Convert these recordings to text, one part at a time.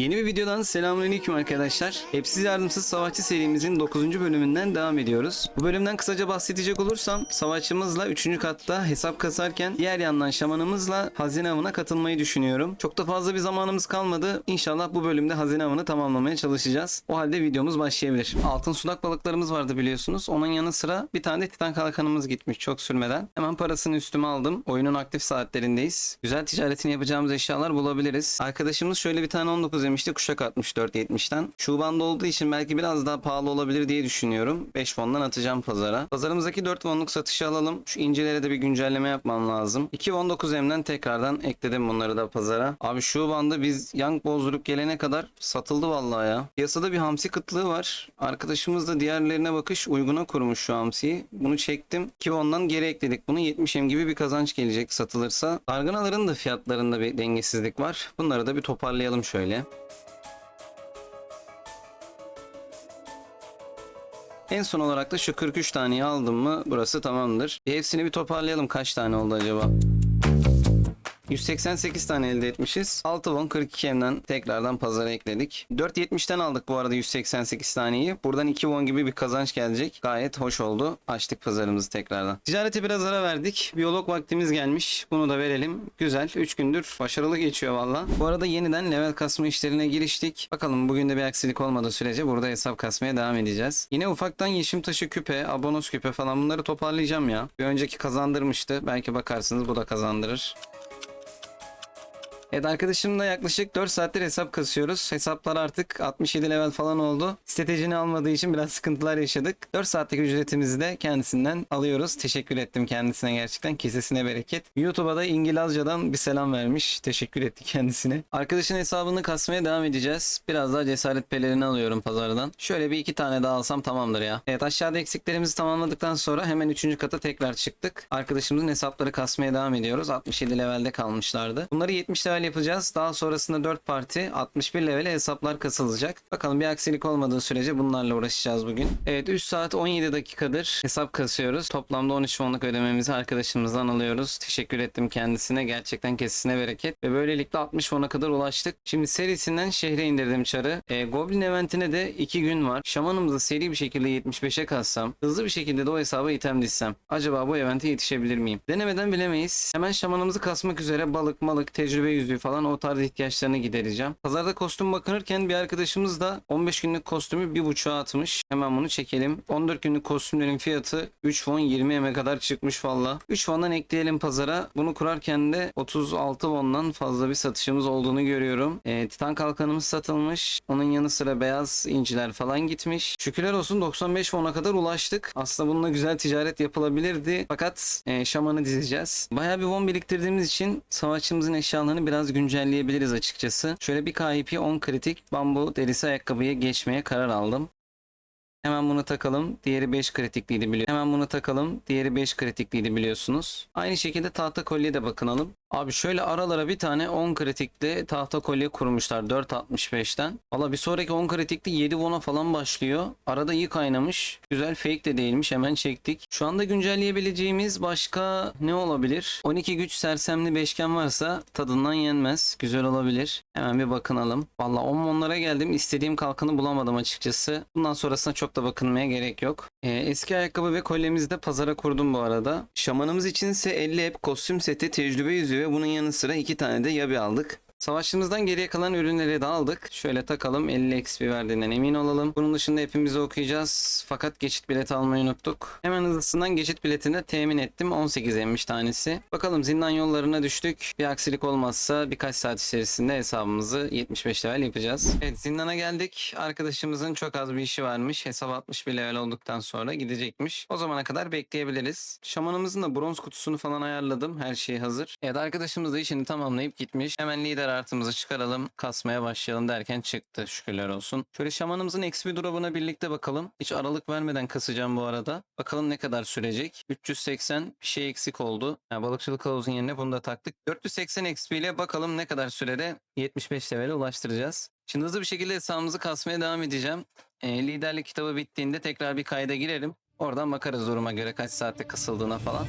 Yeni bir videodan selamünaleyküm arkadaşlar. Hepsiz yardımsız savaşçı serimizin 9. bölümünden devam ediyoruz. Bu bölümden kısaca bahsedecek olursam savaşçımızla 3. katta hesap kasarken diğer yandan şamanımızla hazine avına katılmayı düşünüyorum. Çok da fazla bir zamanımız kalmadı. İnşallah bu bölümde hazine avını tamamlamaya çalışacağız. O halde videomuz başlayabilir. Altın sudak balıklarımız vardı biliyorsunuz. Onun yanı sıra bir tane de titan kalkanımız gitmiş çok sürmeden. Hemen parasını üstüme aldım. Oyunun aktif saatlerindeyiz. Güzel ticaretini yapacağımız eşyalar bulabiliriz. Arkadaşımız şöyle bir tane 19 demişti. Kuşak 64.70'ten. Şu banda olduğu için belki biraz daha pahalı olabilir diye düşünüyorum. 5 fondan atacağım pazara. Pazarımızdaki 4 fonluk satışı alalım. Şu incilere de bir güncelleme yapmam lazım. 2 von 9M'den tekrardan ekledim bunları da pazara. Abi şu banda biz Young bozdurup gelene kadar satıldı vallahi ya. Piyasada bir hamsi kıtlığı var. Arkadaşımız da diğerlerine bakış uyguna kurmuş şu hamsiyi. Bunu çektim. 2 vondan geri ekledik. Bunu 70M gibi bir kazanç gelecek satılırsa. Darganaların da fiyatlarında bir dengesizlik var. Bunları da bir toparlayalım şöyle. En son olarak da şu 43 taneyi aldım mı burası tamamdır. Hepsini bir toparlayalım. Kaç tane oldu acaba? 188 tane elde etmişiz. 6 won 42 M'den tekrardan pazara ekledik. 4.70'ten aldık bu arada 188 taneyi. Buradan 2 won gibi bir kazanç gelecek. Gayet hoş oldu. Açtık pazarımızı tekrardan. Ticarete biraz ara verdik. Biyolog vaktimiz gelmiş. Bunu da verelim. Güzel. 3 gündür başarılı geçiyor valla. Bu arada yeniden level kasma işlerine giriştik. Bakalım bugün de bir aksilik olmadığı sürece burada hesap kasmaya devam edeceğiz. Yine ufaktan yeşim taşı küpe, abonos küpe falan bunları toparlayacağım ya. Bir önceki kazandırmıştı. Belki bakarsınız bu da kazandırır. Evet arkadaşımla yaklaşık 4 saattir hesap kasıyoruz. Hesaplar artık 67 level falan oldu. Stratejini almadığı için biraz sıkıntılar yaşadık. 4 saatlik ücretimizi de kendisinden alıyoruz. Teşekkür ettim kendisine gerçekten. Kesesine bereket. YouTube'a da İngilizce'den bir selam vermiş. Teşekkür etti kendisine. Arkadaşın hesabını kasmaya devam edeceğiz. Biraz daha cesaret pelerini alıyorum pazardan. Şöyle bir iki tane daha alsam tamamdır ya. Evet aşağıda eksiklerimizi tamamladıktan sonra hemen 3. kata tekrar çıktık. Arkadaşımızın hesapları kasmaya devam ediyoruz. 67 levelde kalmışlardı. Bunları 70 level yapacağız. Daha sonrasında 4 parti 61 levele hesaplar kasılacak. Bakalım bir aksilik olmadığı sürece bunlarla uğraşacağız bugün. Evet 3 saat 17 dakikadır hesap kasıyoruz. Toplamda 13 fonluk ödememizi arkadaşımızdan alıyoruz. Teşekkür ettim kendisine. Gerçekten kesisine bereket. Ve böylelikle 60 fona kadar ulaştık. Şimdi serisinden şehre indirdim çarı. E, Goblin eventine de 2 gün var. Şamanımızı seri bir şekilde 75'e kassam. Hızlı bir şekilde de o hesaba item dizsem. Acaba bu evente yetişebilir miyim? Denemeden bilemeyiz. Hemen şamanımızı kasmak üzere balık malık tecrübe yüzüğü falan o tarz ihtiyaçlarını gidereceğim. Pazarda kostüm bakınırken bir arkadaşımız da 15 günlük kostümü bir buçuğa atmış. Hemen bunu çekelim. 14 günlük kostümlerin fiyatı 3 fon 20 eme kadar çıkmış valla. 3 fondan ekleyelim pazara. Bunu kurarken de 36 fondan fazla bir satışımız olduğunu görüyorum. E, Titan kalkanımız satılmış. Onun yanı sıra beyaz inciler falan gitmiş. Şükürler olsun 95 fona kadar ulaştık. Aslında bununla güzel ticaret yapılabilirdi. Fakat e, şamanı dizeceğiz. Bayağı bir won biriktirdiğimiz için savaşçımızın eşyalarını biraz güncelleyebiliriz açıkçası. Şöyle bir KP 10 kritik bambu derisi ayakkabıya geçmeye karar aldım. Hemen bunu takalım. Diğeri 5 kritikliydi biliyor. Hemen bunu takalım. Diğeri 5 kritikliydi biliyorsunuz. Aynı şekilde tahta kolye de bakınalım. Abi şöyle aralara bir tane 10 kritikli tahta kolye kurmuşlar 4.65'ten. Valla bir sonraki 10 kritikli 7 won'a falan başlıyor. Arada iyi kaynamış. Güzel fake de değilmiş hemen çektik. Şu anda güncelleyebileceğimiz başka ne olabilir? 12 güç sersemli beşgen varsa tadından yenmez. Güzel olabilir. Hemen bir bakınalım. Valla 10 won'lara geldim. İstediğim kalkanı bulamadım açıkçası. Bundan sonrasına çok da bakınmaya gerek yok. Ee, eski ayakkabı ve kolyemizi de pazara kurdum bu arada. Şamanımız için ise 50 hep kostüm seti, tecrübe yüzüğü ve bunun yanı sıra 2 tane de yabi aldık. Savaşçımızdan geriye kalan ürünleri de aldık. Şöyle takalım 50 XP verdiğinden emin olalım. Bunun dışında hepimizi okuyacağız. Fakat geçit bileti almayı unuttuk. Hemen hızlısından geçit biletini de temin ettim. 18 emmiş tanesi. Bakalım zindan yollarına düştük. Bir aksilik olmazsa birkaç saat içerisinde hesabımızı 75 level yapacağız. Evet zindana geldik. Arkadaşımızın çok az bir işi varmış. Hesap 61 level olduktan sonra gidecekmiş. O zamana kadar bekleyebiliriz. Şamanımızın da bronz kutusunu falan ayarladım. Her şey hazır. Evet arkadaşımız da işini tamamlayıp gitmiş. Hemen lider artımızı çıkaralım. Kasmaya başlayalım derken çıktı. Şükürler olsun. Şöyle şamanımızın XP drop'una birlikte bakalım. Hiç aralık vermeden kasacağım bu arada. Bakalım ne kadar sürecek. 380 bir şey eksik oldu. Yani balıkçılık kılavuzun yerine bunu da taktık. 480 XP ile bakalım ne kadar sürede 75 level'e ulaştıracağız. Şimdi hızlı bir şekilde hesabımızı kasmaya devam edeceğim. E, liderlik kitabı bittiğinde tekrar bir kayda girerim. Oradan bakarız duruma göre kaç saatte kasıldığına falan.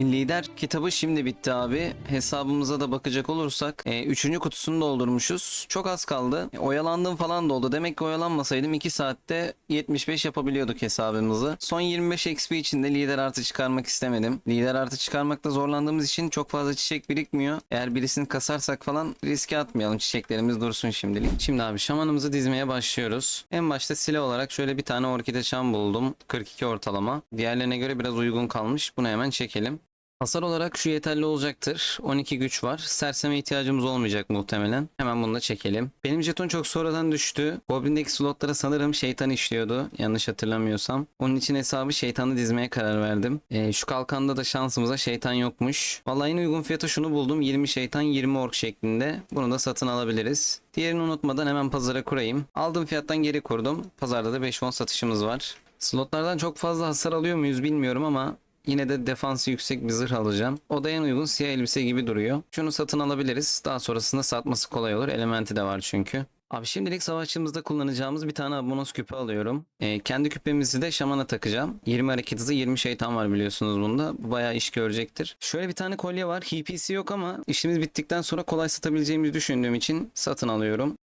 Lider kitabı şimdi bitti abi. Hesabımıza da bakacak olursak e, üçüncü kutusunu doldurmuşuz. Çok az kaldı. E, oyalandığım falan da oldu. Demek ki oyalanmasaydım 2 saatte 75 yapabiliyorduk hesabımızı. Son 25 XP için de lider artı çıkarmak istemedim. Lider artı çıkarmakta zorlandığımız için çok fazla çiçek birikmiyor. Eğer birisini kasarsak falan riske atmayalım. Çiçeklerimiz dursun şimdilik. Şimdi abi şamanımızı dizmeye başlıyoruz. En başta silah olarak şöyle bir tane orkide çam buldum. 42 ortalama. Diğerlerine göre biraz uygun kalmış. Bunu hemen çekelim. Hasar olarak şu yeterli olacaktır. 12 güç var. Serseme ihtiyacımız olmayacak muhtemelen. Hemen bunu da çekelim. Benim jeton çok sonradan düştü. Goblin'deki slotlara sanırım şeytan işliyordu. Yanlış hatırlamıyorsam. Onun için hesabı şeytanı dizmeye karar verdim. Ee, şu kalkanda da şansımıza şeytan yokmuş. Vallahi en uygun fiyatı şunu buldum. 20 şeytan 20 ork şeklinde. Bunu da satın alabiliriz. Diğerini unutmadan hemen pazara kurayım. Aldığım fiyattan geri kurdum. Pazarda da 5 won satışımız var. Slotlardan çok fazla hasar alıyor muyuz bilmiyorum ama Yine de defansı yüksek bir zırh alacağım. O da en uygun siyah elbise gibi duruyor. Şunu satın alabiliriz. Daha sonrasında satması kolay olur. Elementi de var çünkü. Abi şimdilik savaşçımızda kullanacağımız bir tane abonos küpe alıyorum. Ee, kendi küpemizi de şamana takacağım. 20 hareket hızı 20 şeytan var biliyorsunuz bunda. Bu bayağı iş görecektir. Şöyle bir tane kolye var. HP'si yok ama işimiz bittikten sonra kolay satabileceğimizi düşündüğüm için satın alıyorum.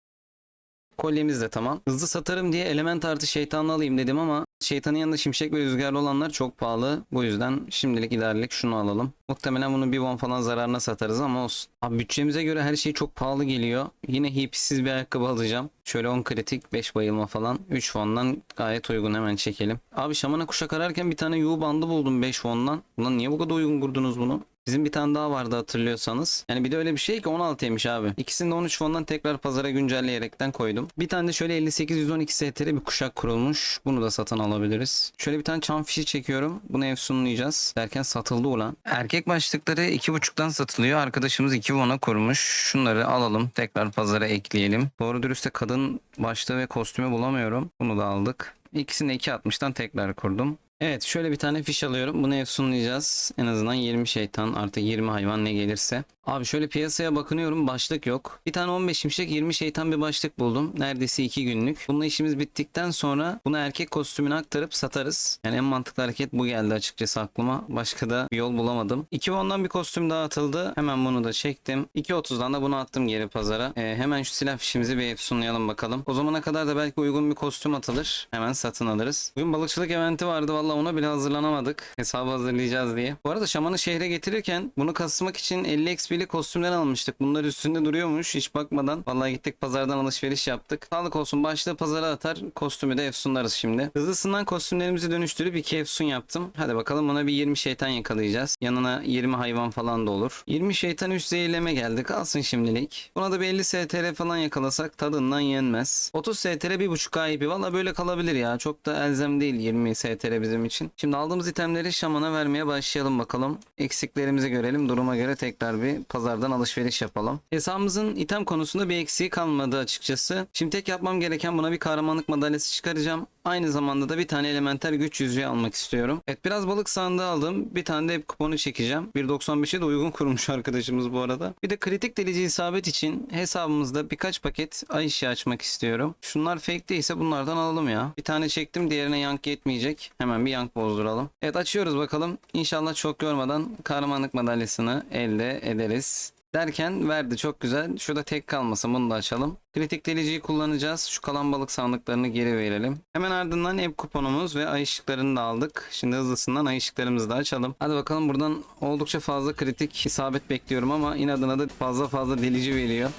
Kolyemiz de tamam. Hızlı satarım diye element artı şeytanlı alayım dedim ama şeytanın yanında şimşek ve rüzgarlı olanlar çok pahalı. Bu yüzden şimdilik idarelik şunu alalım. Muhtemelen bunu bir won falan zararına satarız ama olsun. Abi bütçemize göre her şey çok pahalı geliyor. Yine hipsiz bir ayakkabı alacağım. Şöyle 10 kritik 5 bayılma falan. 3 won'dan gayet uygun hemen çekelim. Abi şamana kuşak ararken bir tane yuğu bandı buldum 5 won'dan. Ulan niye bu kadar uygun kurdunuz bunu? Bizim bir tane daha vardı hatırlıyorsanız. Yani bir de öyle bir şey ki 16'ymış abi. İkisini de 13 fondan tekrar pazara güncelleyerekten koydum. Bir tane de şöyle 58-112 STR bir kuşak kurulmuş. Bunu da satın alabiliriz. Şöyle bir tane çam fişi çekiyorum. Bunu efsunlayacağız. Derken satıldı ulan. Erkek başlıkları 2.5'tan satılıyor. Arkadaşımız 2 won'a kurmuş. Şunları alalım. Tekrar pazara ekleyelim. Doğru dürüstte kadın başlığı ve kostümü bulamıyorum. Bunu da aldık. İkisini de 2.60'tan tekrar kurdum. Evet şöyle bir tane fiş alıyorum. Bunu efsunlayacağız. En azından 20 şeytan artı 20 hayvan ne gelirse. Abi şöyle piyasaya bakınıyorum başlık yok. Bir tane 15 şimşek 20 şeytan bir başlık buldum. Neredeyse 2 günlük. Bununla işimiz bittikten sonra bunu erkek kostümüne aktarıp satarız. Yani en mantıklı hareket bu geldi açıkçası aklıma. Başka da bir yol bulamadım. 2 ondan bir kostüm daha atıldı. Hemen bunu da çektim. 2.30'dan da bunu attım geri pazara. Ee, hemen şu silah fişimizi bir efsunlayalım bakalım. O zamana kadar da belki uygun bir kostüm atılır. Hemen satın alırız. Bugün balıkçılık eventi vardı. Valla ona bile hazırlanamadık. Hesabı hazırlayacağız diye. Bu arada şamanı şehre getirirken bunu kasmak için 50 XP'li kostümler almıştık. Bunlar üstünde duruyormuş hiç bakmadan. Vallahi gittik pazardan alışveriş yaptık. Sağlık olsun başlığı pazara atar. Kostümü de efsunlarız şimdi. Hızlısından kostümlerimizi dönüştürüp 2 efsun yaptım. Hadi bakalım ona bir 20 şeytan yakalayacağız. Yanına 20 hayvan falan da olur. 20 şeytan üst zehirleme geldi. Kalsın şimdilik. Buna da bir 50 STR falan yakalasak tadından yenmez. 30 STR 1.5 IP. Valla böyle kalabilir ya. Çok da elzem değil 20 STR bizim için. Şimdi aldığımız itemleri şamana vermeye başlayalım bakalım. Eksiklerimizi görelim. Duruma göre tekrar bir pazardan alışveriş yapalım. Hesabımızın item konusunda bir eksiği kalmadı açıkçası. Şimdi tek yapmam gereken buna bir kahramanlık madalyası çıkaracağım. Aynı zamanda da bir tane elementer güç yüzüğü almak istiyorum. Evet biraz balık sandığı aldım. Bir tane de hep kuponu çekeceğim. 1.95'e de uygun kurmuş arkadaşımız bu arada. Bir de kritik delici isabet için hesabımızda birkaç paket ay ışığı açmak istiyorum. Şunlar fake değilse bunlardan alalım ya. Bir tane çektim diğerine yankı etmeyecek. Hemen bir yank bozduralım. Evet açıyoruz bakalım. İnşallah çok yormadan kahramanlık madalyasını elde ederiz. Derken verdi çok güzel. Şurada tek kalmasın bunu da açalım. Kritik deliciyi kullanacağız. Şu kalan balık sandıklarını geri verelim. Hemen ardından ev kuponumuz ve ay ışıklarını da aldık. Şimdi hızlısından ay ışıklarımızı da açalım. Hadi bakalım buradan oldukça fazla kritik isabet bekliyorum ama inadına da fazla fazla delici veriyor.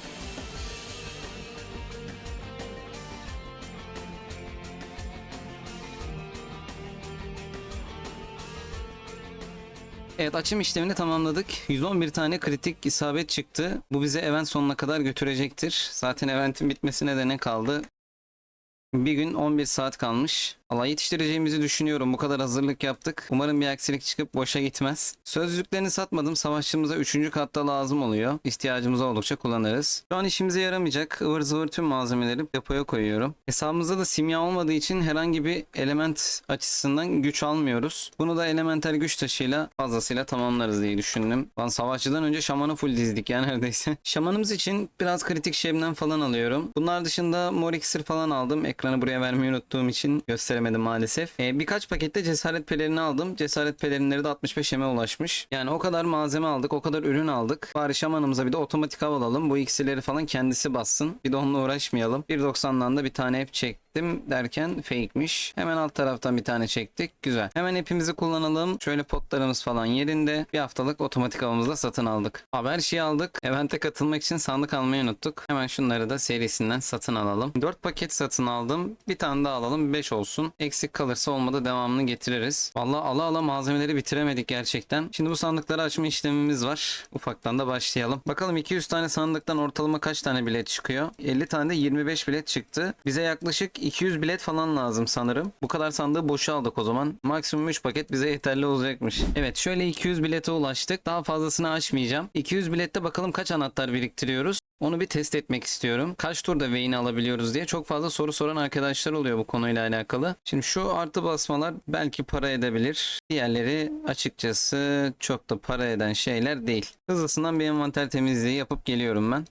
Evet açım işlemini tamamladık. 111 tane kritik isabet çıktı. Bu bize event sonuna kadar götürecektir. Zaten eventin bitmesine de ne kaldı? Bir gün 11 saat kalmış. Allah yetiştireceğimizi düşünüyorum. Bu kadar hazırlık yaptık. Umarım bir aksilik çıkıp boşa gitmez. Sözlüklerini satmadım. Savaşçımıza 3. katta lazım oluyor. İhtiyacımız oldukça kullanırız. Şu an işimize yaramayacak. ıvır zıvır tüm malzemeleri depoya koyuyorum. Hesabımızda da simya olmadığı için herhangi bir element açısından güç almıyoruz. Bunu da elementer güç taşıyla fazlasıyla tamamlarız diye düşündüm. Lan savaşçıdan önce şamanı full dizdik ya neredeyse. Şamanımız için biraz kritik şebnem falan alıyorum. Bunlar dışında mor iksir falan aldım. Ekranı buraya vermeyi unuttuğum için gösteremedim veremedim maalesef. Ee, birkaç pakette cesaret pelerini aldım. Cesaret pelerinleri de 65 eme ulaşmış. Yani o kadar malzeme aldık, o kadar ürün aldık. Bari şamanımıza bir de otomatik av alalım. Bu iksirleri falan kendisi bassın. Bir de onunla uğraşmayalım. 1.90'dan da bir tane hep çektim derken fake'miş. Hemen alt taraftan bir tane çektik. Güzel. Hemen hepimizi kullanalım. Şöyle potlarımız falan yerinde. Bir haftalık otomatik avımızda satın aldık. Abi her şeyi aldık. Event'e katılmak için sandık almayı unuttuk. Hemen şunları da serisinden satın alalım. 4 paket satın aldım. Bir tane daha alalım. 5 olsun. Eksik kalırsa olmadı devamını getiririz. Vallahi ala ala malzemeleri bitiremedik gerçekten. Şimdi bu sandıkları açma işlemimiz var. Ufaktan da başlayalım. Bakalım 200 tane sandıktan ortalama kaç tane bilet çıkıyor? 50 tane de 25 bilet çıktı. Bize yaklaşık 200 bilet falan lazım sanırım. Bu kadar sandığı boşa aldık o zaman. Maksimum 3 paket bize yeterli olacakmış. Evet şöyle 200 bilete ulaştık. Daha fazlasını açmayacağım. 200 bilette bakalım kaç anahtar biriktiriyoruz. Onu bir test etmek istiyorum. Kaç turda Vayne'i alabiliyoruz diye çok fazla soru soran arkadaşlar oluyor bu konuyla alakalı. Şimdi şu artı basmalar belki para edebilir. Diğerleri açıkçası çok da para eden şeyler değil. Hızlısından bir envanter temizliği yapıp geliyorum ben.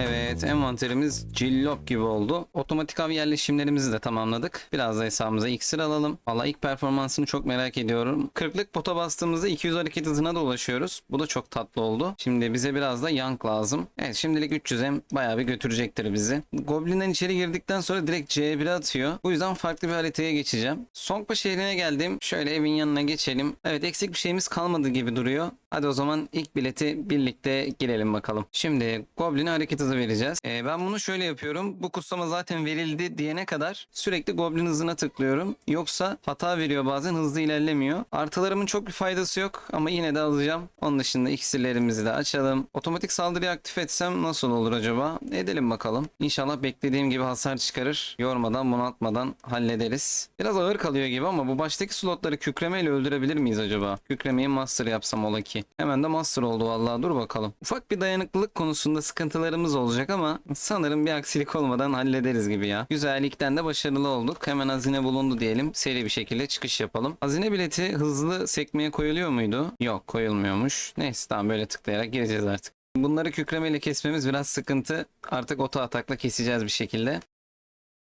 Evet envanterimiz cillop gibi oldu. Otomatik av yerleşimlerimizi de tamamladık. Biraz da hesabımıza iksir alalım. Valla ilk performansını çok merak ediyorum. 40'lık pota bastığımızda 200 hareket hızına da ulaşıyoruz. Bu da çok tatlı oldu. Şimdi bize biraz da yank lazım. Evet şimdilik 300'e bayağı bir götürecektir bizi. Goblin'den içeri girdikten sonra direkt C1'e atıyor. Bu yüzden farklı bir haritaya geçeceğim. Songpa şehrine geldim. Şöyle evin yanına geçelim. Evet eksik bir şeyimiz kalmadı gibi duruyor. Hadi o zaman ilk bileti birlikte girelim bakalım. Şimdi Goblin'e hareket hızı vereceğiz. Ee, ben bunu şöyle yapıyorum. Bu kutsama zaten verildi diyene kadar sürekli Goblin hızına tıklıyorum. Yoksa hata veriyor bazen hızlı ilerlemiyor. Artılarımın çok bir faydası yok ama yine de alacağım. Onun dışında iksirlerimizi de açalım. Otomatik saldırıyı aktif etsem nasıl olur acaba? Edelim bakalım. İnşallah beklediğim gibi hasar çıkarır. Yormadan bunaltmadan hallederiz. Biraz ağır kalıyor gibi ama bu baştaki slotları kükremeyle öldürebilir miyiz acaba? Kükremeyi master yapsam ola ki. Hemen de master oldu vallahi dur bakalım. Ufak bir dayanıklılık konusunda sıkıntılarımız olacak ama sanırım bir aksilik olmadan hallederiz gibi ya. Güzel ilkten de başarılı olduk. Hemen hazine bulundu diyelim. Seri bir şekilde çıkış yapalım. Hazine bileti hızlı sekmeye koyuluyor muydu? Yok koyulmuyormuş. Neyse tamam böyle tıklayarak gireceğiz artık. Bunları kükremeyle kesmemiz biraz sıkıntı. Artık oto atakla keseceğiz bir şekilde.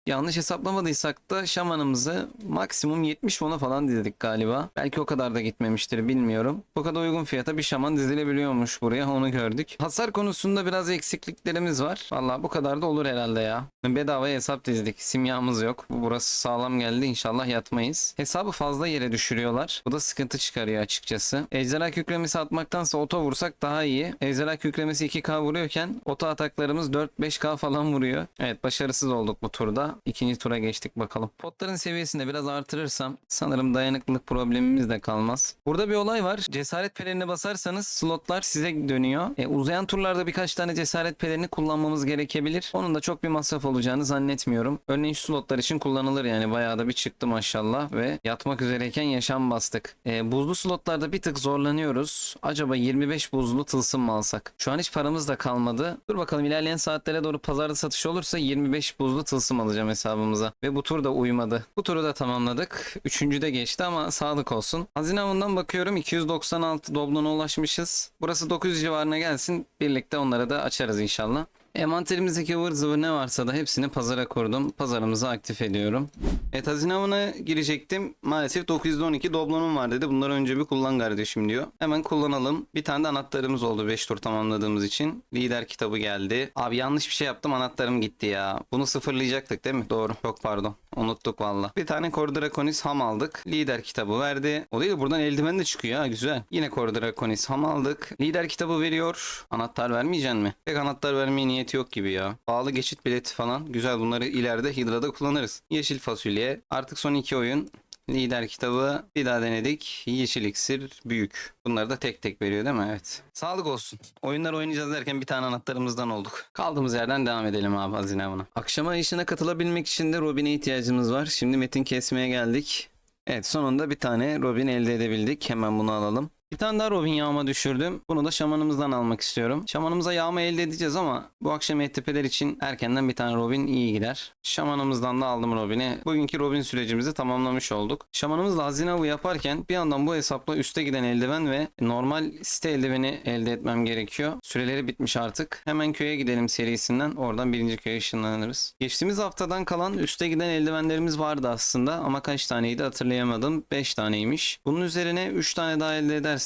Yanlış hesaplamadıysak da şamanımızı maksimum 70 won'a falan dizdik galiba. Belki o kadar da gitmemiştir bilmiyorum. Bu kadar uygun fiyata bir şaman dizilebiliyormuş buraya onu gördük. Hasar konusunda biraz eksikliklerimiz var. Valla bu kadar da olur herhalde ya. Bedavaya hesap dizdik. Simyamız yok. Burası sağlam geldi inşallah yatmayız. Hesabı fazla yere düşürüyorlar. Bu da sıkıntı çıkarıyor açıkçası. Ejderha kükremesi atmaktansa oto vursak daha iyi. Ejderha kükremesi 2k vuruyorken oto ataklarımız 4-5k falan vuruyor. Evet başarısız olduk bu turda. İkinci tura geçtik bakalım. Potların seviyesini biraz artırırsam sanırım dayanıklılık problemimiz de kalmaz. Burada bir olay var. Cesaret pelerini basarsanız slotlar size dönüyor. E, uzayan turlarda birkaç tane cesaret pelerini kullanmamız gerekebilir. Onun da çok bir masraf olacağını zannetmiyorum. Örneğin şu slotlar için kullanılır yani. Bayağı da bir çıktı maşallah ve yatmak üzereyken yaşam bastık. E, buzlu slotlarda bir tık zorlanıyoruz. Acaba 25 buzlu tılsım mı alsak? Şu an hiç paramız da kalmadı. Dur bakalım ilerleyen saatlere doğru pazarda satış olursa 25 buzlu tılsım alacağım hesabımıza. Ve bu tur da uymadı. Bu turu da tamamladık. Üçüncü de geçti ama sağlık olsun. Hazine avından bakıyorum 296 doblona ulaşmışız. Burası 900 civarına gelsin. Birlikte onları da açarız inşallah. Envanterimizdeki ıvır zıvır ne varsa da hepsini pazara kurdum. Pazarımızı aktif ediyorum. Evet hazine girecektim. Maalesef 912 doblonum var dedi. Bunları önce bir kullan kardeşim diyor. Hemen kullanalım. Bir tane de anahtarımız oldu 5 tur tamamladığımız için. Lider kitabı geldi. Abi yanlış bir şey yaptım anahtarım gitti ya. Bunu sıfırlayacaktık değil mi? Doğru. Çok pardon. Unuttuk valla. Bir tane Kor Draconis ham aldık. Lider kitabı verdi. O değil buradan eldiven de çıkıyor ha güzel. Yine Kor Draconis ham aldık. Lider kitabı veriyor. Anahtar vermeyeceksin mi? Pek anahtar vermeye niyeti yok gibi ya. Pahalı geçit bileti falan. Güzel bunları ileride Hidra'da kullanırız. Yeşil fasulye. Artık son iki oyun. Lider kitabı bir daha denedik. Yeşil iksir büyük. Bunları da tek tek veriyor değil mi? Evet. Sağlık olsun. Oyunlar oynayacağız derken bir tane anahtarımızdan olduk. Kaldığımız yerden devam edelim abi hazine avına. Akşama işine katılabilmek için de Robin'e ihtiyacımız var. Şimdi metin kesmeye geldik. Evet sonunda bir tane Robin elde edebildik. Hemen bunu alalım. Bir tane daha Robin yağma düşürdüm. Bunu da şamanımızdan almak istiyorum. Şamanımıza yağma elde edeceğiz ama bu akşam ETP'ler için erkenden bir tane Robin iyi gider. Şamanımızdan da aldım Robin'i. Bugünkü Robin sürecimizi tamamlamış olduk. Şamanımızla hazine avı yaparken bir yandan bu hesapla üste giden eldiven ve normal site eldiveni elde etmem gerekiyor. Süreleri bitmiş artık. Hemen köye gidelim serisinden. Oradan birinci köye ışınlanırız. Geçtiğimiz haftadan kalan üste giden eldivenlerimiz vardı aslında ama kaç taneydi hatırlayamadım. 5 taneymiş. Bunun üzerine 3 tane daha elde edersek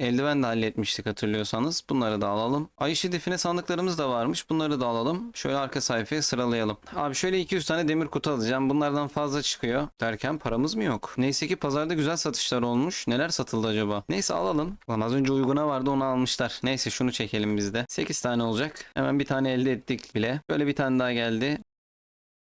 eldiven de halletmiştik hatırlıyorsanız. Bunları da alalım. Ay işi define sandıklarımız da varmış. Bunları da alalım. Şöyle arka sayfaya sıralayalım. Abi şöyle 200 tane demir kutu alacağım. Bunlardan fazla çıkıyor. Derken paramız mı yok? Neyse ki pazarda güzel satışlar olmuş. Neler satıldı acaba? Neyse alalım. Lan az önce uyguna vardı onu almışlar. Neyse şunu çekelim biz de. 8 tane olacak. Hemen bir tane elde ettik bile. Böyle bir tane daha geldi.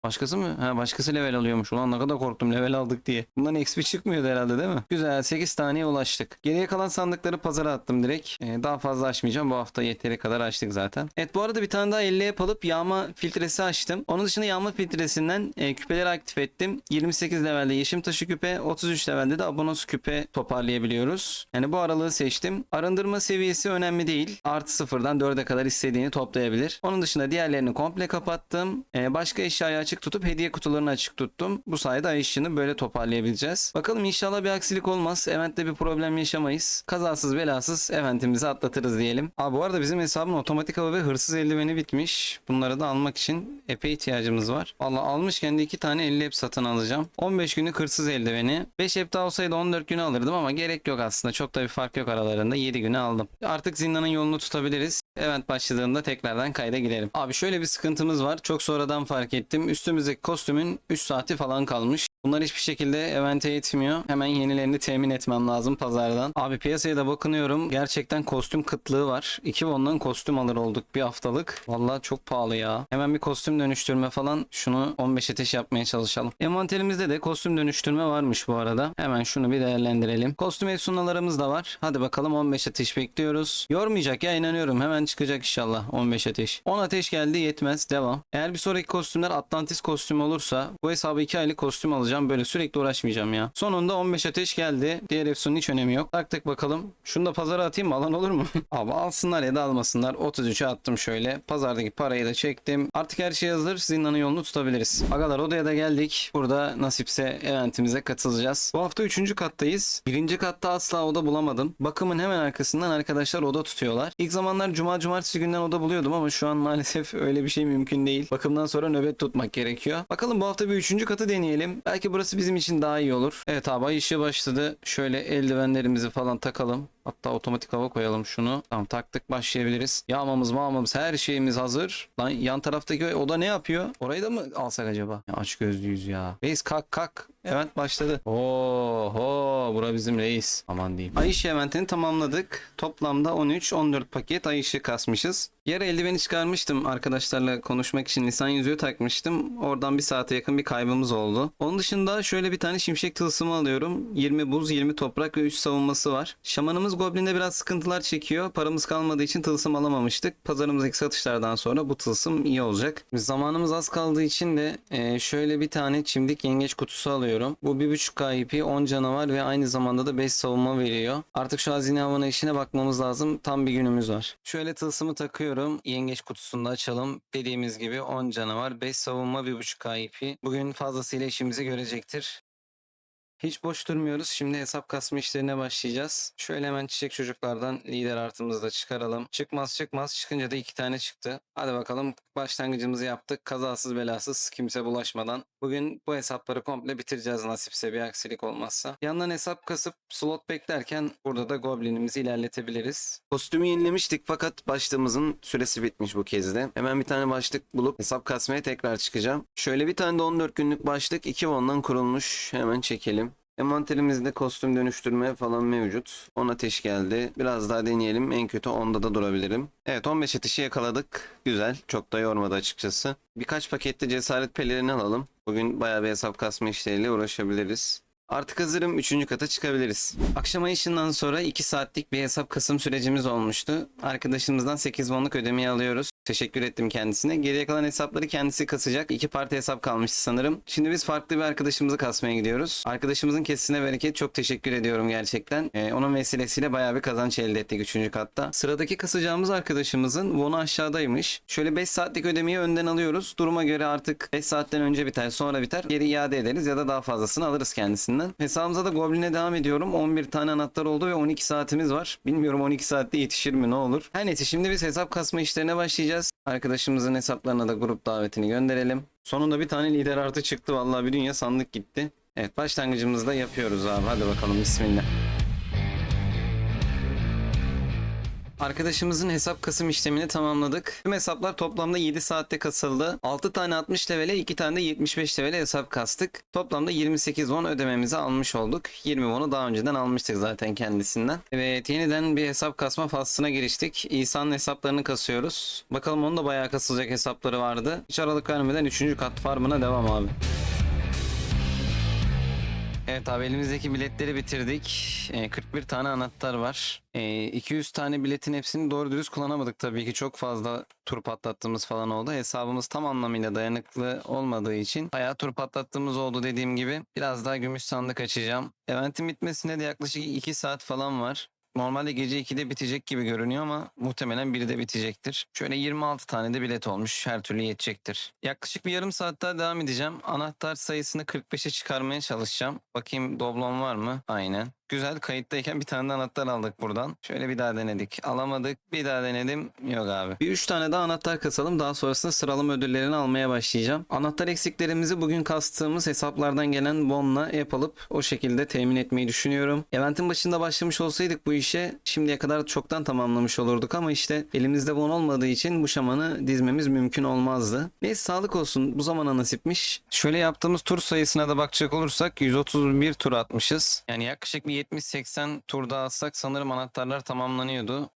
Başkası mı? Ha başkası level alıyormuş. Ulan ne kadar korktum level aldık diye. Bundan XP çıkmıyordu herhalde değil mi? Güzel 8 taneye ulaştık. Geriye kalan sandıkları pazara attım direkt. Ee, daha fazla açmayacağım. Bu hafta yeteri kadar açtık zaten. Evet bu arada bir tane daha 50 yapıp yağma filtresi açtım. Onun dışında yağma filtresinden e, küpeleri aktif ettim. 28 levelde yeşim taşı küpe, 33 levelde de abonos küpe toparlayabiliyoruz. Yani bu aralığı seçtim. Arındırma seviyesi önemli değil. Artı sıfırdan 4'e kadar istediğini toplayabilir. Onun dışında diğerlerini komple kapattım. Ee, başka eşyayı açık tutup hediye kutularını açık tuttum. Bu sayede ay ışığını böyle toparlayabileceğiz. Bakalım inşallah bir aksilik olmaz. Eventte bir problem yaşamayız. Kazasız belasız eventimizi atlatırız diyelim. Aa, bu arada bizim hesabın otomatik hava ve hırsız eldiveni bitmiş. Bunları da almak için epey ihtiyacımız var. Valla almışken de iki tane 50 ep satın alacağım. 15 günlük hırsız eldiveni. 5 ep daha olsaydı 14 günü alırdım ama gerek yok aslında. Çok da bir fark yok aralarında. 7 günü aldım. Artık zindanın yolunu tutabiliriz. Event başladığında tekrardan kayda girelim. Abi şöyle bir sıkıntımız var. Çok sonradan fark ettim. Üstümüzdeki kostümün 3 saati falan kalmış. Bunlar hiçbir şekilde evente yetmiyor. Hemen yenilerini temin etmem lazım pazardan. Abi piyasaya da bakınıyorum. Gerçekten kostüm kıtlığı var. 2 bondan kostüm alır olduk bir haftalık. Vallahi çok pahalı ya. Hemen bir kostüm dönüştürme falan. Şunu 15 ateş yapmaya çalışalım. Envanterimizde de kostüm dönüştürme varmış bu arada. Hemen şunu bir değerlendirelim. Kostüm efsunalarımız da var. Hadi bakalım 15 ateş bekliyoruz. Yormayacak ya inanıyorum. Hemen çıkacak inşallah 15 ateş. 10 ateş geldi yetmez. Devam. Eğer bir sonraki kostümler Atlantis kostümü olursa bu hesabı 2 aylık kostüm alacağım. Böyle sürekli uğraşmayacağım ya. Sonunda 15 ateş geldi. Diğer efsunun hiç önemi yok. Taktık bakalım. Şunu da pazara atayım mı? Alan olur mu? Abi alsınlar ya da almasınlar. 33'e attım şöyle. Pazardaki parayı da çektim. Artık her şey hazır. Zindanın yolunu tutabiliriz. Agalar odaya da geldik. Burada nasipse eventimize katılacağız. Bu hafta 3. kattayız. 1. katta asla oda bulamadım. Bakımın hemen arkasından arkadaşlar oda tutuyorlar. İlk zamanlar cuma cumartesi günden oda buluyordum ama şu an maalesef öyle bir şey mümkün değil. Bakımdan sonra nöbet tutmak gerekiyor. Bakalım bu hafta bir 3. katı deneyelim. Belki burası bizim için daha iyi olur. Evet abi ay ışığı başladı. Şöyle eldivenlerimizi falan takalım. Hatta otomatik hava koyalım şunu. Tamam taktık başlayabiliriz. Yağmamız mağmamız her şeyimiz hazır. Lan yan taraftaki oda ne yapıyor? Orayı da mı alsak acaba? Ya aç gözlüyüz ya. Reis kalk kalk. Event başladı. Oho bura bizim reis. Aman diyeyim. Ay ışığı eventini tamamladık. Toplamda 13-14 paket ay ışığı kasmışız. Yarı eldiveni çıkarmıştım arkadaşlarla konuşmak için lisan yüzüğü takmıştım. Oradan bir saate yakın bir kaybımız oldu. Onun dışında şöyle bir tane şimşek tılsımı alıyorum. 20 buz, 20 toprak ve 3 savunması var. Şamanımız Goblin'de biraz sıkıntılar çekiyor. Paramız kalmadığı için tılsım alamamıştık. Pazarımızdaki satışlardan sonra bu tılsım iyi olacak. Zamanımız az kaldığı için de e, şöyle bir tane çimdik yengeç kutusu alıyorum. Bu 1.5 KP, 10 canavar ve aynı zamanda da 5 savunma veriyor. Artık şu hazine havana işine bakmamız lazım. Tam bir günümüz var. Şöyle tılsımı takıyorum. Yengeç kutusunu da açalım. Dediğimiz gibi 10 canavar, 5 savunma, 1.5 KP. Bugün fazlasıyla işimizi görecektir. Hiç boş durmuyoruz. Şimdi hesap kasma işlerine başlayacağız. Şöyle hemen çiçek çocuklardan lider artımızı da çıkaralım. Çıkmaz çıkmaz. Çıkınca da iki tane çıktı. Hadi bakalım başlangıcımızı yaptık. Kazasız belasız kimse bulaşmadan. Bugün bu hesapları komple bitireceğiz nasipse bir aksilik olmazsa. Yandan hesap kasıp slot beklerken burada da goblinimizi ilerletebiliriz. Kostümü yenilemiştik fakat başlığımızın süresi bitmiş bu kez de. Hemen bir tane başlık bulup hesap kasmaya tekrar çıkacağım. Şöyle bir tane de 14 günlük başlık 2 won'dan kurulmuş. Hemen çekelim. Envanterimizde kostüm dönüştürme falan mevcut. 10 ateş geldi. Biraz daha deneyelim. En kötü 10'da da durabilirim. Evet 15 ateşi yakaladık. Güzel. Çok da yormadı açıkçası. Birkaç pakette cesaret pelerini alalım. Bugün bayağı bir hesap kasma işleriyle uğraşabiliriz. Artık hazırım. Üçüncü kata çıkabiliriz. Akşam ayışından sonra 2 saatlik bir hesap kasım sürecimiz olmuştu. Arkadaşımızdan 8 wonluk ödemeyi alıyoruz. Teşekkür ettim kendisine. Geriye kalan hesapları kendisi kasacak. İki parti hesap kalmıştı sanırım. Şimdi biz farklı bir arkadaşımızı kasmaya gidiyoruz. Arkadaşımızın kesisine bereket. Çok teşekkür ediyorum gerçekten. Ee, onun vesilesiyle bayağı bir kazanç elde ettik 3. katta. Sıradaki kasacağımız arkadaşımızın wonu aşağıdaymış. Şöyle 5 saatlik ödemeyi önden alıyoruz. Duruma göre artık 5 saatten önce biter sonra biter. Geri iade ederiz ya da daha fazlasını alırız kendisinden. Hesabımıza da Goblin'e devam ediyorum. 11 tane anahtar oldu ve 12 saatimiz var. Bilmiyorum 12 saatte yetişir mi ne olur. Her neyse şimdi biz hesap kasma işlerine başlayacağız. Arkadaşımızın hesaplarına da grup davetini gönderelim. Sonunda bir tane lider artı çıktı. Vallahi bir dünya sandık gitti. Evet başlangıcımızı da yapıyoruz abi. Hadi bakalım bismillah. Arkadaşımızın hesap kasım işlemini tamamladık. Tüm hesaplar toplamda 7 saatte kasıldı. 6 tane 60 levele 2 tane de 75 levele hesap kastık. Toplamda 28 won ödememizi almış olduk. 20 won'u daha önceden almıştık zaten kendisinden. Evet yeniden bir hesap kasma faslına giriştik. İsa'nın hesaplarını kasıyoruz. Bakalım onun da bayağı kasılacak hesapları vardı. Hiç aralık vermeden 3. kat farmına devam abi. Evet abi elimizdeki biletleri bitirdik. Ee, 41 tane anahtar var. Ee, 200 tane biletin hepsini doğru dürüst kullanamadık tabii ki. Çok fazla tur patlattığımız falan oldu. Hesabımız tam anlamıyla dayanıklı olmadığı için bayağı tur patlattığımız oldu dediğim gibi. Biraz daha gümüş sandık açacağım. Eventin bitmesine de yaklaşık 2 saat falan var. Normalde gece 2'de bitecek gibi görünüyor ama muhtemelen 1'de bitecektir. Şöyle 26 tane de bilet olmuş. Her türlü yetecektir. Yaklaşık bir yarım saat daha devam edeceğim. Anahtar sayısını 45'e çıkarmaya çalışacağım. Bakayım doblon var mı? Aynen. Güzel kayıttayken bir tane de anahtar aldık buradan. Şöyle bir daha denedik. Alamadık. Bir daha denedim. Yok abi. Bir üç tane daha anahtar kasalım. Daha sonrasında sıralama ödüllerini almaya başlayacağım. Anahtar eksiklerimizi bugün kastığımız hesaplardan gelen bonla yapılıp o şekilde temin etmeyi düşünüyorum. Eventin başında başlamış olsaydık bu işe şimdiye kadar çoktan tamamlamış olurduk ama işte elimizde bon olmadığı için bu şamanı dizmemiz mümkün olmazdı. Neyse sağlık olsun. Bu zamana nasipmiş. Şöyle yaptığımız tur sayısına da bakacak olursak 131 tur atmışız. Yani yaklaşık bir 70-80 turda atsak sanırım anahtarlar tamamlanıyordu.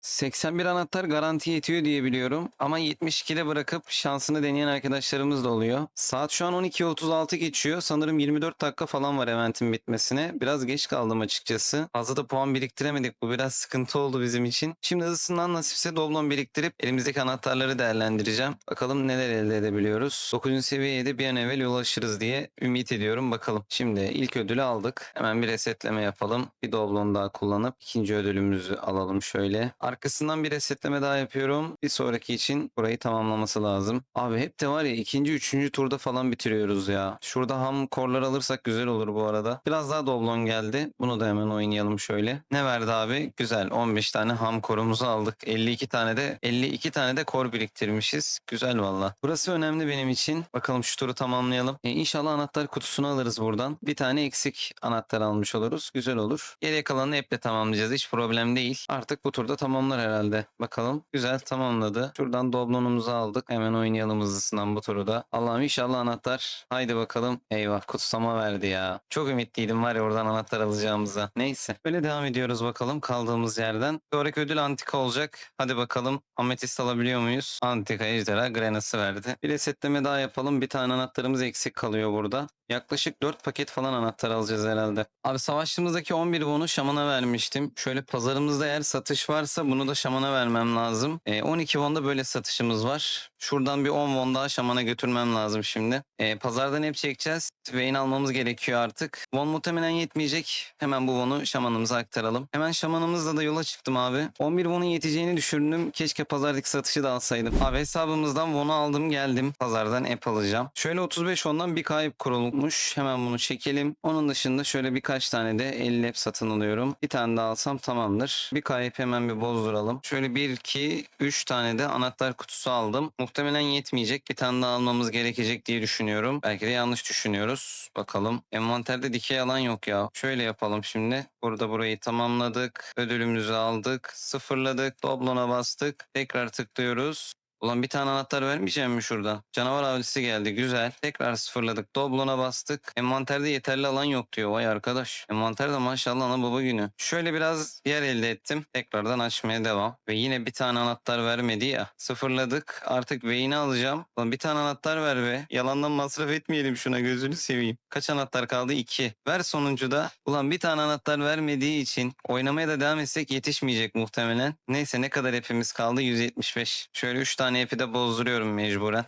81 anahtar garanti yetiyor diye biliyorum. Ama 72'de bırakıp şansını deneyen arkadaşlarımız da oluyor. Saat şu an 12.36 geçiyor. Sanırım 24 dakika falan var eventin bitmesine. Biraz geç kaldım açıkçası. Fazla da puan biriktiremedik. Bu biraz sıkıntı oldu bizim için. Şimdi hızlısından nasipse doblon biriktirip elimizdeki anahtarları değerlendireceğim. Bakalım neler elde edebiliyoruz. 9. seviyeye de bir an evvel ulaşırız diye ümit ediyorum. Bakalım. Şimdi ilk ödülü aldık. Hemen bir resetleme yapalım. Bir doblon daha kullanıp ikinci ödülümüzü alalım şöyle. Arkasından bir resetleme daha yapıyorum. Bir sonraki için burayı tamamlaması lazım. Abi hep de var ya ikinci, üçüncü turda falan bitiriyoruz ya. Şurada ham korlar alırsak güzel olur bu arada. Biraz daha doblon geldi. Bunu da hemen oynayalım şöyle. Ne verdi abi? Güzel. 15 tane ham korumuzu aldık. 52 tane de 52 tane de kor biriktirmişiz. Güzel valla. Burası önemli benim için. Bakalım şu turu tamamlayalım. E, inşallah anahtar kutusunu alırız buradan. Bir tane eksik anahtar almış oluruz. Güzel olur. Geriye kalanını hep de tamamlayacağız. Hiç problem değil. Artık bu turda tamamlar herhalde. Bakalım. Güzel tamamladı. Şuradan doblonumuzu aldık. Hemen oynayalım hızlısından bu turu da. Allah'ım inşallah anahtar. Haydi bakalım. Eyvah kutsama verdi ya. Çok ümitliydim var ya oradan anahtar alacağımıza. Neyse. Böyle devam ediyoruz bakalım kaldığımız yerden. Sonraki ödül antika olacak. Hadi bakalım. Ametist alabiliyor muyuz? Antika ejderha granası verdi. Bir resetleme daha yapalım. Bir tane anahtarımız eksik kalıyor burada. Yaklaşık 4 paket falan anahtar alacağız herhalde. Abi savaştığımızdaki 11 wonu şamana vermiştim. Şöyle pazarımızda eğer satış varsa bunu da şamana vermem lazım. E, 12 wonda böyle satışımız var. Şuradan bir 10 won daha şamana götürmem lazım şimdi. E, pazardan hep çekeceğiz. Vayne almamız gerekiyor artık. Won muhtemelen yetmeyecek. Hemen bu won'u şamanımıza aktaralım. Hemen şamanımızla da yola çıktım abi. 11 won'un yeteceğini düşündüm. Keşke pazardaki satışı da alsaydım. Abi hesabımızdan won'u aldım geldim. Pazardan app alacağım. Şöyle 35 won'dan bir kayıp kurulmuş. Hemen bunu çekelim. Onun dışında şöyle birkaç tane de 50 app satın alıyorum. Bir tane daha alsam tamamdır. Bir kayıp hemen bir bozduralım. Şöyle 1, 2, 3 tane de anahtar kutusu aldım. Muhtemelen yetmeyecek. Bir tane daha almamız gerekecek diye düşünüyorum. Belki de yanlış düşünüyoruz. Bakalım. Envanterde dikey alan yok ya. Şöyle yapalım şimdi. Burada burayı tamamladık. Ödülümüzü aldık. Sıfırladık. Doblona bastık. Tekrar tıklıyoruz. Ulan bir tane anahtar vermeyeceğim mi şuradan? Canavar avcısı geldi. Güzel. Tekrar sıfırladık. Doblona bastık. Envanterde yeterli alan yok diyor. Vay arkadaş. Envanterde maşallah ana baba günü. Şöyle biraz yer elde ettim. Tekrardan açmaya devam. Ve yine bir tane anahtar vermedi ya. Sıfırladık. Artık Vayne'i alacağım. Ulan bir tane anahtar ver be. Yalandan masraf etmeyelim şuna gözünü seveyim. Kaç anahtar kaldı? 2. Ver sonuncu da. Ulan bir tane anahtar vermediği için oynamaya da devam etsek yetişmeyecek muhtemelen. Neyse ne kadar hepimiz kaldı? 175. Şöyle 3 tane hepi de bozduruyorum mecburen.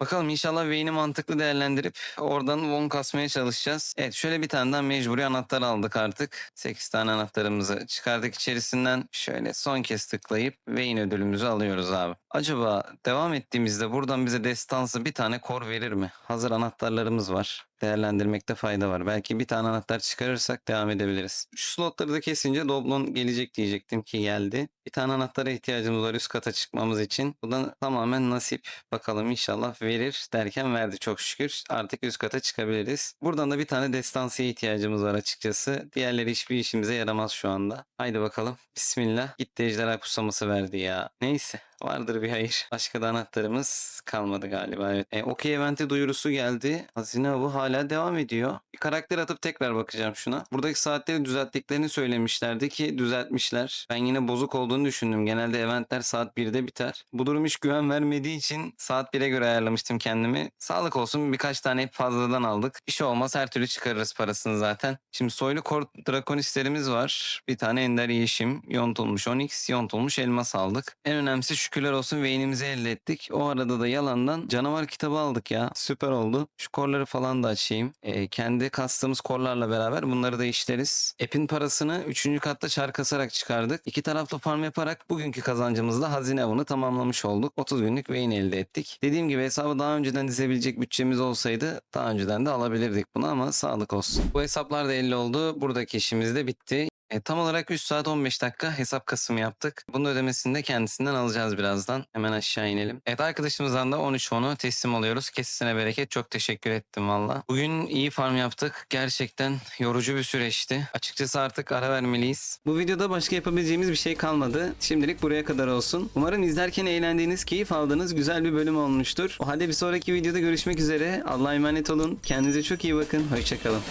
Bakalım inşallah Vayne'i mantıklı değerlendirip oradan won kasmaya çalışacağız. Evet şöyle bir tane daha mecburi anahtar aldık artık. 8 tane anahtarımızı çıkardık içerisinden. Şöyle son kez tıklayıp Vayne ödülümüzü alıyoruz abi. Acaba devam ettiğimizde buradan bize destansı bir tane kor verir mi? Hazır anahtarlarımız var. Değerlendirmekte fayda var. Belki bir tane anahtar çıkarırsak devam edebiliriz. Şu slotları da kesince Doblon gelecek diyecektim ki geldi. Bir tane anahtara ihtiyacımız var üst kata çıkmamız için. Bu da tamamen nasip. Bakalım inşallah verir derken verdi çok şükür. Artık üst kata çıkabiliriz. Buradan da bir tane destansiye ihtiyacımız var açıkçası. Diğerleri hiçbir işimize yaramaz şu anda. Haydi bakalım. Bismillah. Gitti ejderha kusaması verdi ya. Neyse. Vardır bir hayır. Başka da anahtarımız kalmadı galiba. Evet. E, Okey Event'e duyurusu geldi. Hazine avı hala devam ediyor. Bir karakter atıp tekrar bakacağım şuna. Buradaki saatleri düzelttiklerini söylemişlerdi ki düzeltmişler. Ben yine bozuk olduğunu düşündüm. Genelde eventler saat 1'de biter. Bu durum hiç güven vermediği için saat 1'e göre ayarlamıştım kendimi. Sağlık olsun birkaç tane hep fazladan aldık. Bir şey olmaz her türlü çıkarırız parasını zaten. Şimdi soylu kor drakonistlerimiz var. Bir tane ender yeşim, yontulmuş onyx, yontulmuş elmas aldık. En önemlisi şükürler olsun Vayne'imizi elde ettik. O arada da yalandan canavar kitabı aldık ya. Süper oldu. Şu korları falan da açayım. Ee, kendi kastığımız korlarla beraber bunları da işleriz. App'in parasını 3. katta çar kasarak çıkardık. İki taraflı farm yaparak bugünkü kazancımızla hazine avını tamamlamış olduk. 30 günlük Vayne elde ettik. Dediğim gibi hesabı daha önceden dizebilecek bütçemiz olsaydı daha önceden de alabilirdik bunu ama sağlık olsun. Bu hesaplar da 50 oldu. Buradaki işimiz de bitti. E, tam olarak 3 saat 15 dakika hesap kasımı yaptık. Bunun ödemesini de kendisinden alacağız birazdan. Hemen aşağı inelim. Evet arkadaşımızdan da 13 onu teslim alıyoruz. Kesisine bereket. Çok teşekkür ettim valla. Bugün iyi farm yaptık. Gerçekten yorucu bir süreçti. Açıkçası artık ara vermeliyiz. Bu videoda başka yapabileceğimiz bir şey kalmadı. Şimdilik buraya kadar olsun. Umarım izlerken eğlendiğiniz, keyif aldığınız güzel bir bölüm olmuştur. O halde bir sonraki videoda görüşmek üzere. Allah'a emanet olun. Kendinize çok iyi bakın. Hoşçakalın.